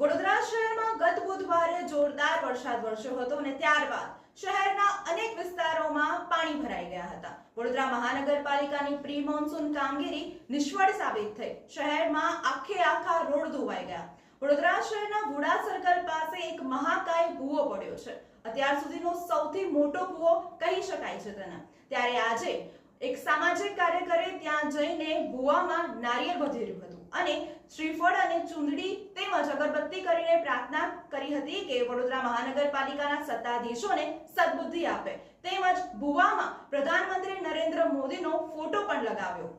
વડોદરા શહેરમાં ગત બુધવારે જોરદાર વરસાદ વરસ્યો હતો અને ત્યારબાદ શહેરના અનેક વિસ્તારોમાં પાણી ભરાઈ ગયા હતા. વડોદરા મહાનગરપાલિકાની પ્રી મોન્સૂન કામગીરી નિષ્ફળ સાબિત થઈ. શહેરમાં આખે આખા રોડ ધોવાઈ ગયા. વડોદરા શહેરના વુડા સર્કલ પાસે એક મહાકાય ભૂવો પડ્યો છે. અત્યાર સુધીનો સૌથી મોટો ભૂવો કહી શકાય છે તેને. ત્યારે આજે એક સામાજિક કાર્યકરે ત્યાં જઈને ભૂવામાં નારિયેળ વધેર્યું હતું. અને શ્રીફળ અને ચુંદડી તેમજ અગરબત્તી કરીને પ્રાર્થના કરી હતી કે વડોદરા મહાનગરપાલિકાના સત્તાધીશોને સદબુદ્ધિ આપે. તેમજ ભુવામાં પ્રધાનમંત્રી નરેન્દ્ર મોદીનો ફોટો પણ લગાવ્યો.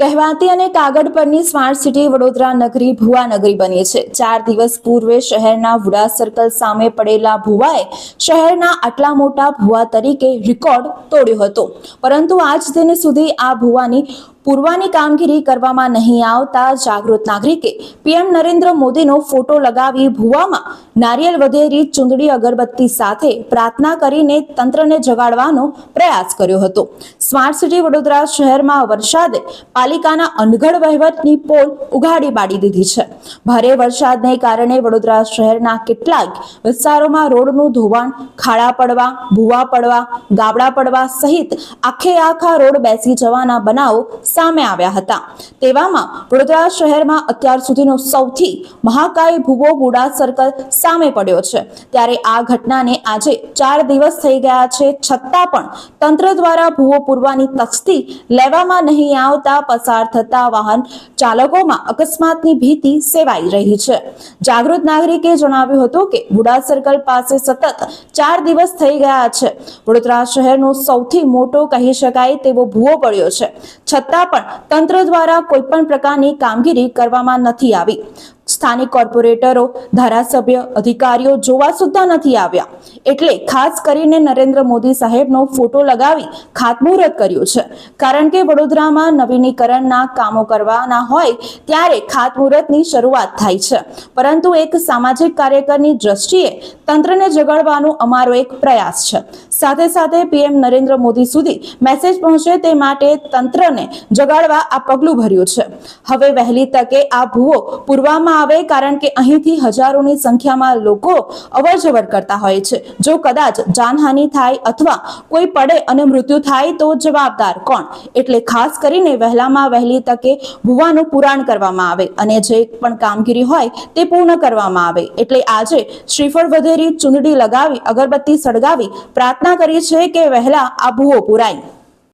કહેવાતી અને કાગળ પરની સ્માર્ટ સિટી વડોદરા નગરી ભુવા નગરી બની છે. ચાર દિવસ પૂર્વે શહેરના વુડા સર્કલ સામે પડેલા ભુવાએ શહેરના આટલા મોટા ભુવા તરીકે રેકોર્ડ તોડ્યો હતો. પરંતુ આજ દિન સુધી આ ભુવાની પૂર્વાની કામગીરી કરવામાં નહીં આવતા જાગૃત નાગરિકે પીએમ નરેન્દ્ર મોદીનો ફોટો લગાવી ભુવામાં નારિયેલ વધેરી ચૂંદડી અગરબત્તી સાથે પ્રાર્થના કરીને તંત્રને જગાડવાનો પ્રયાસ કર્યો હતો. સ્માર્ટ સિટી વડોદરા શહેરમાં વરસાદે પાલિકાના અનગઢ વહીવટની પોલ ઉઘાડી પાડી દીધી છે. ભારે વરસાદને કારણે વડોદરા શહેરના કેટલાક વિસ્તારોમાં રોડનું ધોવાણ, ખાડા પડવા, ભૂવા પડવા, ગાબડા પડવા સહિત આખે આખા રોડ બેસી જવાના બનાવો સામે આવ્યા હતા. તેવામાં વડોદરા શહેરમાં અત્યાર સુધીનો સૌથી મહાકાય ભૂવો બુડા સર્કલ સામે પડ્યો છે. ત્યારે આ ઘટનાને આજે ચાર દિવસ થઈ ગયા છે. છતાં પણ તંત્ર દ્વારા ભૂવો પૂરવાની તસ્તી લેવામાં નહીં આવતા પસાર થતા વાહન ચાલકોમાં અકસ્માતની ભીતિ સેવાઈ રહી છે. જાગૃત નાગરિકે જણાવ્યું હતું કે બુડા સર્કલ પાસે સતત ચાર દિવસ થઈ ગયા છે. વડોદરા શહેરનો સૌથી મોટો કહી શકાય તેવો ભૂવો પડ્યો છે. છતાં પણ તંત્ર દ્વારા કોઈ પણ પ્રકારની કામગીરી કરવામાં નથી આવી. સ્થાનિક કોર્પોરેટરો, ધારાસભ્ય, અધિકારીઓ જોવા સુદ્ધા નથી આવ્યા. એટલે ખાસ કરીને નરેન્દ્ર મોદી સાહેબનો ફોટો લગાવી ખાતમુહૂર્ત કર્યું છે. કારણ કે વડોદરામાં નવીનીકરણના કામો કરવાના હોય ત્યારે ખાતમુહૂર્તની શરૂઆત થાય છે. પરંતુ એક સામાજિક કાર્યકરની દ્રષ્ટિએ તંત્રને જગાડવાનો અમારો એક પ્રયાસ છે. સાથે સાથે પીએમ નરેન્દ્ર મોદી સુધી મેસેજ પહોંચે તે માટે તંત્રને જગાડવા આ પગલું ભર્યું છે. હવે વહેલી તકે આ ભૂવો પૂરવામાં આવે કારણ કે અહીંથી હજારોની સંખ્યામાં લોકો અવરજવર કરતા હોય છે. જો કદાચ જાનહાનિ થાય અથવા કોઈ પડે અને મૃત્યુ થાય તો જવાબદાર કોણ? એટલે ખાસ કરીને વહેલામાં વહેલી તકે ભૂવાનું પુરાણ કરવામાં આવે અને જે પણ કામગીરી હોય તે પૂર્ણ કરવામાં આવે. એટલે આજે શ્રીફળ વધેરી ચૂંદડી લગાવી, અગરબત્તી સળગાવી પ્રાર્થના કરી છે કે વહેલા આ ભૂવો પુરાય.